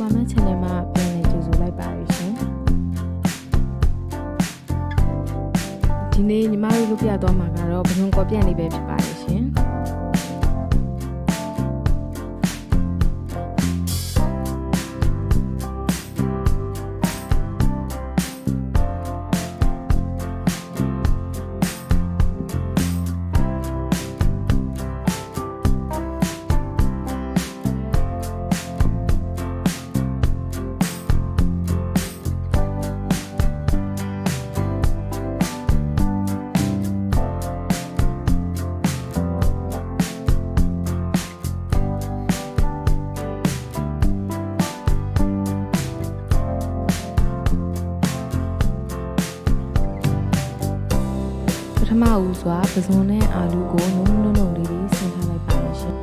Superman Channel မှာပြန်လည်ကြိုဆိုလိုက်ပါရရှင်ဒီနေ့ညီမတို့လုပ်ပြသွားမှာကတော့ဘုံကော်ပြန့်လေးပဲဖြစ်ပါရရှင် ထမဦးစွာပဇွန်နဲ့အာလူကိုနုံနုံနုံလေးလေးဆင်းထားလိုက်ပါမယ်ရှင်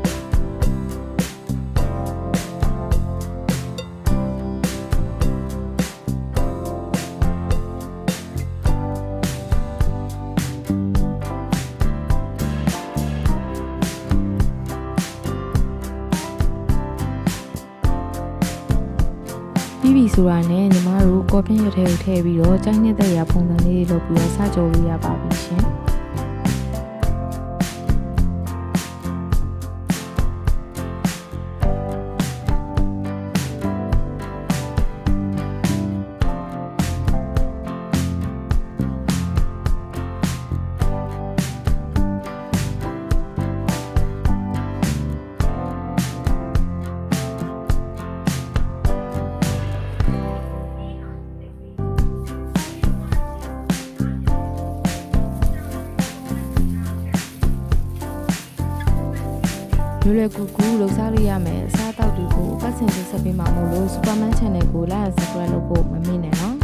ပြီးပြီဆိုတာနဲ့ညီမတို့ကော်ပြင်းရွက်ထဲကိုထည့်ပြီးတော့ကြိုင်းနေတဲ့ရာပုံစံလေးတွေလုပ်ပြီးတော့စကြိုလို့ရပါပြီရှင် လွယ်လွယ်ကူကူလှူစားလို့ရမယ်အစားအသောက်တွေကိုပတ်စင်တင်ဆက်ပေးမှာမို့လို့ Superman Channel ကို like and subscribe လုပ်ဖို့မမေ့နဲ့